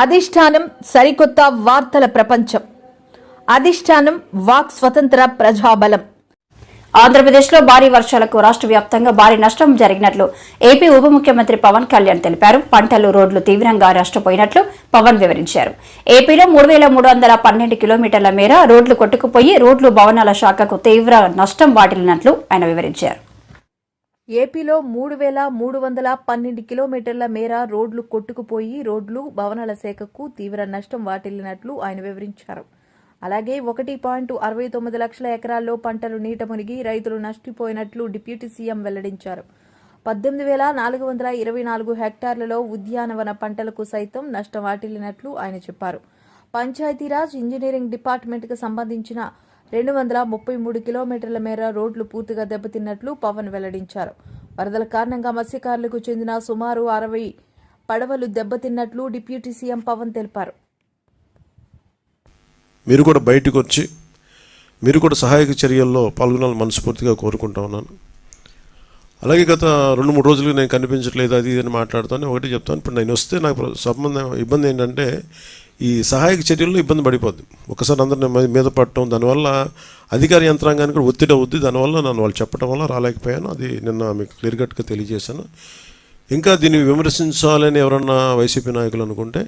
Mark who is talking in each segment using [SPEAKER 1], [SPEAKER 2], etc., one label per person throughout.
[SPEAKER 1] అధిష్టానం సరికొత్త వార్తల ప్రపంచం. అధిష్టానం వాక్ స్వతంత్ర ప్రజాబలం.
[SPEAKER 2] ఆంధ్రప్రదేశ్లో భారీ వర్షాలకు రాష్ట్ర వ్యాప్తంగా భారీ నష్టం జరిగినట్లు ఏపీ ఉప ముఖ్యమంత్రి పవన్ కళ్యాణ్ తెలిపారు. పంటలు రోడ్లు తీవ్రంగా నష్టపోయినట్లు పవన్ వివరించారు. ఏపీలో మూడు వేల మూడు వందల పన్నెండు కిలోమీటర్ల మేర రోడ్లు కొట్టుకుపోయి రోడ్లు భవనాల శాఖకు తీవ్ర నష్టం వాటిల్లినట్లు ఆయన వివరించారు.
[SPEAKER 1] ఏపీలో మూడు వేల మూడు వందల పన్నెండు కిలోమీటర్ల మేర రోడ్లు కొట్టుకుపోయి రోడ్లు భవనాల శాఖకు తీవ్ర నష్టం వాటిల్లినట్లు ఆయన వివరించారు. అలాగే ఒకటి పాయింట్ అరవై తొమ్మిది లక్షల ఎకరాల్లో పంటలు నీట మునిగి రైతులు నష్టపోయినట్లు డిప్యూటీ సీఎం వెల్లడించారు. పద్దెనిమిది వేల నాలుగు వందల ఇరవై నాలుగు హెక్టార్లలో ఉద్యానవన పంటలకు సైతం నష్టం వాటిల్లినట్లు ఆయన చెప్పారు. పంచాయతీరాజ్ ఇంజనీరింగ్ డిపార్ట్మెంట్కు సంబంధించిన రెండు వందల ముప్పై మూడు కిలోమీటర్ల మేర రోడ్లు పూర్తిగా దెబ్బతిన్నట్లు పవన్ వెల్లడించారు. వరదల కారణంగా మత్స్యకారులకు చెందిన సుమారు అరవై పడవలు దెబ్బతిన్నట్లు డిప్యూటీ సీఎం పవన్ తెలిపారు.
[SPEAKER 3] మీరు కూడా బయటకు వచ్చి మీరు కూడా సహాయక చర్యల్లో పాల్గొనాలని మనస్ఫూర్తిగా కోరుకుంటా ఉన్నాను. అలాగే గత రెండు మూడు రోజులుగా నేను కనిపించట్లేదు అది ఇది అని మాట్లాడుతాను ఒకటి చెప్తాను. ఇప్పుడు నేను వస్తే నాకు సంబంధం ఇబ్బంది ఏంటంటే ఈ సహాయక చర్యల్లో ఇబ్బంది పడిపోద్ది. ఒకసారి అందరిని మీద పడటం దానివల్ల అధికార యంత్రాంగానికి కూడా ఒత్తిడి అవుద్ది. దానివల్ల నన్ను వాళ్ళు చెప్పడం వల్ల రాలేకపోయాను. అది నిన్న మీకు క్లియర్ కట్గా తెలియజేశాను. ఇంకా దీన్ని విమర్శించాలని ఎవరన్నా వైసీపీ నాయకులు అనుకుంటే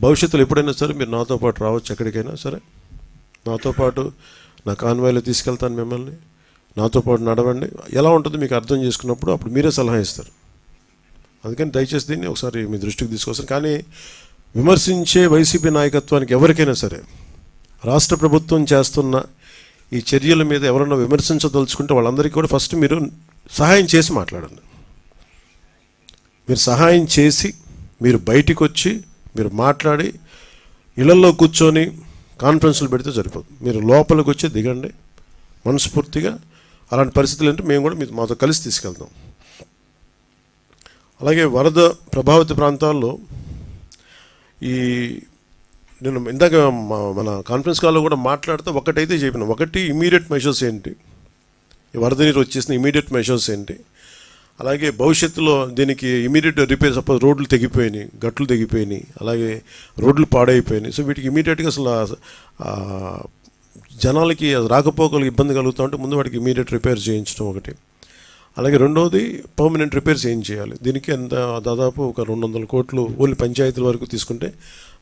[SPEAKER 3] భవిష్యత్తులో ఎప్పుడైనా సరే మీరు నాతో పాటు రావచ్చు ఎక్కడికైనా సరే. నాతో పాటు నా కాన్వాయ్లో తీసుకెళ్తాను మిమ్మల్ని. నాతో పాటు నడవండి. ఎలా ఉంటుంది మీకు అర్థం చేసుకున్నప్పుడు అప్పుడు మీరే సలహా ఇస్తారు. అందుకని దయచేసి దీన్ని ఒకసారి మీ దృష్టికి తీసుకొస్తారు. కానీ విమర్శించే వైసీపీ నాయకత్వానికి ఎవరికైనా సరే రాష్ట్ర ప్రభుత్వం చేస్తున్న ఈ చర్యల మీద ఎవరన్నా విమర్శించదలుచుకుంటే వాళ్ళందరికీ కూడా ఫస్ట్ మీరు సహాయం చేసి మాట్లాడండి. మీరు సహాయం చేసి మీరు బయటికి వచ్చి మీరు మాట్లాడి ఇళ్ళలో కూర్చొని కాన్ఫరెన్స్లు పెడితే సరిపోదు. మీరు లోపలికి వచ్చి దిగండి. మనస్ఫూర్తిగా అలాంటి పరిస్థితులు అంటే మేము కూడా మీ మాతో కలిసి తీసుకెళ్తాం. అలాగే వరద ప్రభావిత ప్రాంతాల్లో ఈ నేను ఇందాక మా- మన కాన్ఫరెన్స్ కాల్లో కూడా మాట్లాడితే ఒకటైతే చెప్పిన ఒకటి ఇమీడియట్ మెషర్స్ ఏంటి? ఈ వరద నీరు వచ్చేసిన ఇమీడియట్ మెషర్స్ ఏంటి? అలాగే భవిష్యత్తులో దీనికి ఇమీడియట్ రిపేర్ సపోజ్ రోడ్లు తెగిపోయినాయి గట్లు తెగిపోయినాయి అలాగే రోడ్లు పాడైపోయినాయి. సో వీటికి ఇమీడియట్గా అసలు జనాలకి రాకపోకలు ఇబ్బంది కలుగుతూ ఉంటే ముందు వాటికి ఇమీడియట్ రిపేర్ చేయించడం ఒకటి. అలాగే రెండవది పర్మనెంట్ రిపేర్స్ ఏం చేయాలి? దీనికి ఎంత దాదాపు ఒక రెండు వందల కోట్లు ఓన్లీ పంచాయతీల వరకు తీసుకుంటే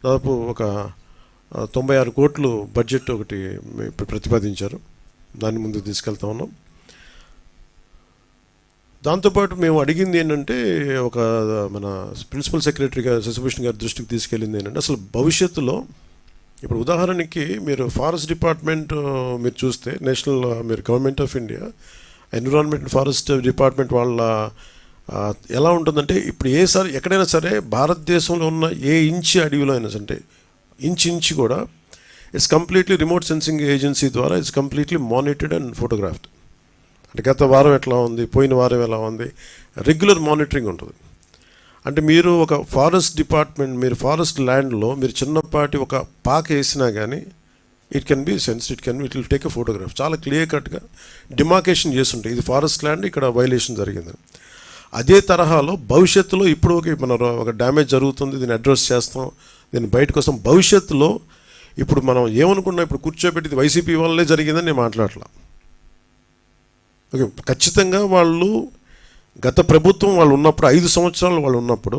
[SPEAKER 3] దాదాపు ఒక తొంభై ఆరు కోట్లు బడ్జెట్ ఒకటి ఇప్పుడు ప్రతిపాదించారు. దాన్ని ముందుకు తీసుకెళ్తా ఉన్నాం. దాంతోపాటు మేము అడిగింది ఏంటంటే ఒక మన ప్రిన్సిపల్ సెక్రటరీ గారు శశిభూషణ్ గారి దృష్టికి తీసుకెళ్ళింది ఏంటంటే అసలు భవిష్యత్తులో ఇప్పుడు ఉదాహరణకి మీరు ఫారెస్ట్ డిపార్ట్మెంట్ మీరు చూస్తే నేషనల్ మీరు government of India environment forest department వాళ్ళ ఎలా ఉంటుందంటే ఇప్పుడు ఏ సరే ఎక్కడైనా సరే భారతదేశంలో ఉన్న ఏ ఇంచి అడవిలో అయినా అంటే ఇంచ్ ఇంచి కూడా it's completely remote sensing agency ద్వారా it's completely monitored and photographed అంటే గత వారం ఎట్లా ఉంది పోయిన వారం ఎలా ఉంది రెగ్యులర్ మానిటరింగ్ ఉంటుంది. అంటే మీరు ఒక ఫారెస్ట్ డిపార్ట్మెంట్ మీరు ఫారెస్ట్ ల్యాండ్లో మీరు చిన్నపాటి ఒక పాక వేసినా కానీ it can be sense it can it will take a photograph చాలా క్లియర్ కట్గా డిమార్కేషన్ చేస్తుంటాయి. ఇది ఫారెస్ట్ ల్యాండ్ ఇక్కడ వైలేషన్ జరిగింది. అదే తరహాలో భవిష్యత్తులో ఇప్పుడు ఒక మన ఒక డ్యామేజ్ జరుగుతుంది దీన్ని అడ్రస్ చేస్తాం దీన్ని బయట కోసం భవిష్యత్తులో ఇప్పుడు మనం ఏమనుకున్నాం ఇప్పుడు కూర్చోబెట్టి వైసీపీ వల్లే జరిగిందని నేను మాట్లాడలా. ఓకే ఖచ్చితంగా వాళ్ళు గత ప్రభుత్వం వాళ్ళు ఉన్నప్పుడు ఐదు సంవత్సరాలు వాళ్ళు ఉన్నప్పుడు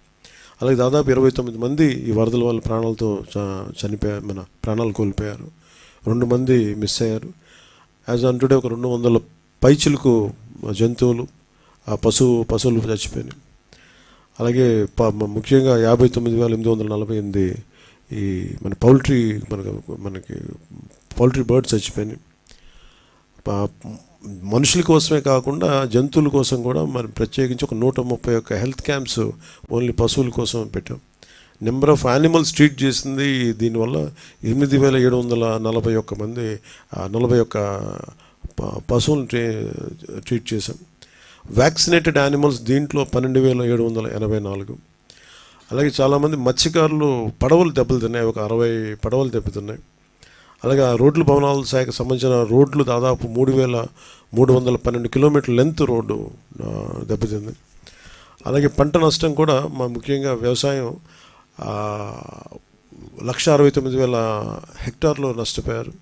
[SPEAKER 3] అలాగే దాదాపు ఇరవై తొమ్మిది మంది ఈ వరదల వల్ల ప్రాణాలతో చ- చనిపోయారు మన ప్రాణాలు కోల్పోయారు. రెండు మంది మిస్ అయ్యారు. యాజ్ ఆన్ టుడే ఒక రెండు వందల పైచిలకు జంతువులు ఆ పశువు పశువులు చచ్చిపోయినాయి. అలాగే ప- ముఖ్యంగా యాభై తొమ్మిది వేల ఎనిమిది వందల నలభై ఎనిమిది ఈ మన పౌల్ట్రీ మనకు మనకి పౌల్ట్రీ బర్డ్స్ చచ్చిపోయినాయి. మనుషుల కోసమే కాకుండా జంతువుల కోసం కూడా మరి ప్రత్యేకించి ఒక నూట ముప్పై ఒక్క హెల్త్ క్యాంప్స్ ఓన్లీ పశువుల కోసం పెట్టాం. నెంబర్ ఆఫ్ యానిమల్స్ ట్రీట్ చేసింది దీనివల్ల ఎనిమిది వేల ఏడు వందల నలభై ఒక్క మంది నలభై ఒక్క ప- పశువులను ట్రీ ట్రీట్ చేశాం. వ్యాక్సినేటెడ్ యానిమల్స్ దీంట్లో పన్నెండు వేల ఏడు వందల ఎనభై నాలుగు. అలాగే చాలామంది మత్స్యకారులు పడవలు దెబ్బతిన్నాయి ఒక అరవై పడవలు దెబ్బతిన్నాయి. అలాగే ఆ రోడ్లు భవనాల శాఖకు సంబంధించిన రోడ్లు దాదాపు మూడు వేల మూడు వందల పన్నెండు కిలోమీటర్ల లెంత్ రోడ్డు దెబ్బతింది. అలాగే పంట నష్టం కూడా మా ముఖ్యంగా వ్యవసాయం లక్ష అరవై తొమ్మిది వేల హెక్టార్లు నష్టపోయారు.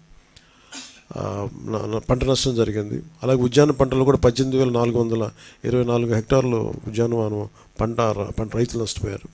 [SPEAKER 3] పంట నష్టం జరిగింది. అలాగే ఉద్యాన పంటలు కూడా పద్దెనిమిది వేల నాలుగు వందల ఇరవై నాలుగు హెక్టార్లు ఉద్యానవనం పంట పంట రైతులు నష్టపోయారు.